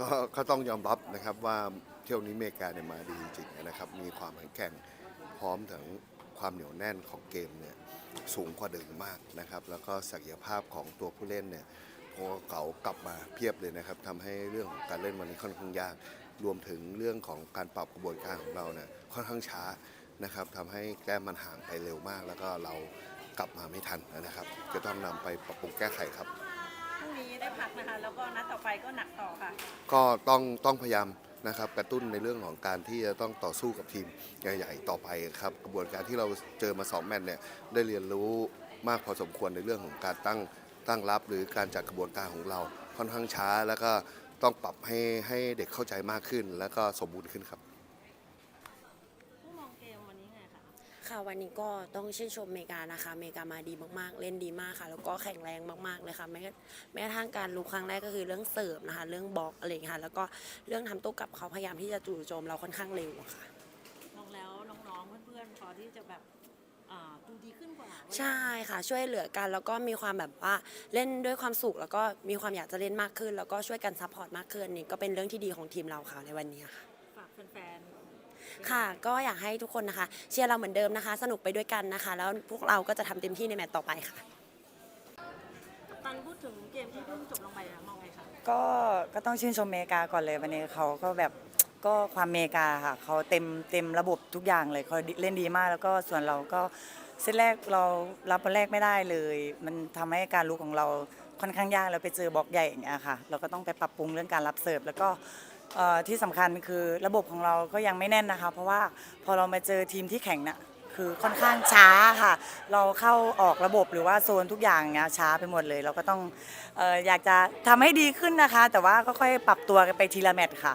ก็ก็ต้องยอมรับนะครับว่าเที่ยวนี้อเมริกาเนี่ยมาดีจริงๆนะครับ มีความแข็งแกร่งพร้อมถึงความเหนียวแน่นของเกมเนี่ยสูงกว่าเดิมมากนะครับ แล้วก็ศักยภาพของตัวผู้เล่นเนี่ยพอเก่ากลับมาเพียบเลยนะครับทำให้เรื่องของการเล่นวันนี้ค่อนข้างยาก รวมถึงเรื่องของการปรับกระบวนการของเราเนี่ยค่อนข้างช้านะครับทำให้แก้มมันห่างไปเร็วมาก แล้วก็เรากลับมาไม่ทันนะครับ จะต้องนำไปปรับปรุงแก้ไขครับ ได้พักนะคะ แล้วก็นัดต่อไปก็หนักต่อค่ะ ก็ต้องต้องพยายามนะครับกระตุ้นในเรื่องของการที่จะต้องต่อสู้กับทีมใหญ่ๆต่อไปครับกระบวนการที่เราเจอมาสองแมตช์เนี่ยได้เรียนรู้มากพอสมควรในเรื่องของการตั้งตั้งรับหรือการจัดกระบวนการของเราค่อนข้างช้า แล้วก็ต้องปรับให้ให้เด็กเข้าใจมากขึ้น แล้วก็สมบูรณ์ขึ้นครับ ผู้มองเกมวันนี้ไง คะค่ะ วันนี้ก็ต้องชื่นชมอเมริกานะคะอเมริกามาดีมากๆ เล่นดีมากค่ะ แล้วก็แข็งแรงมากๆเลยค่ะ แม้แม้กระทั่งการลุกครั้งแรกก็คือเรื่องเสิร์ฟนะคะ เรื่องบล็อกอะไรอย่างเงี้ยค่ะ แล้วก็เรื่องทำโต้กลับเขาพยายามที่จะจู่โจมเราค่อนข้างเร็วอะค่ะมองแล้วน้องๆเพื่อนๆพอที่จะแบบอ่าดูดีขึ้นกว่าใช่ค่ะ ช่วยเหลือกันแล้วก็มีความแบบว่าเล่นด้วยความสุขแล้วก็มีความอยากจะเล่นมากขึ้น แล้วก็ช่วยกันซัพพอร์ตมากขึ้นนี่ก็เป็นเรื่องที่ดีของทีมเราค่ะในวันนี้ค่ะฝากแฟนๆ ค่ะ ก็อยากให้ทุกคนนะคะ เชียร์เราเหมือนเดิมนะคะ สนุกไปด้วยกันนะคะ แล้วพวกเราก็จะทำเต็มที่ในแมตต์ต่อไปค่ะกัปตันพูดถึงเกมที่เพิ่งจบลงไปนะมองไงคะก็ก็ต้องชื่นชมอเมริกาก่อนเลยวันนี้เขาก็แบบก็ความอเมริกาค่ะเขาเต็มเต็มระบบทุกอย่างเลยเขาเล่นดีมาก แล้วก็ส่วนเราก็เซตแรกเรารับบอลแรกไม่ได้เลย มันทำให้การลุกของเราค่อนข้างยากแล้วไปเจอบล็อกใหญ่อย่างเงี้ยค่ะ เราก็ต้องไปปรับปรุงเรื่องการรับเสิร์ฟแล้วก็ เอ่อที่สำคัญคือระบบของเราก็ยังไม่แน่นนะคะ เพราะว่าพอเรามาเจอทีมที่แข็งน่ะคือค่อนข้างช้าค่ะ เราเข้าออกระบบหรือว่าโซนทุกอย่างเนี้ยช้าไปหมดเลย เราก็ต้องเอออยากจะทำให้ดีขึ้นนะคะ แต่ว่าก็ค่อยปรับตัวกันไปทีละแมตช์ค่ะ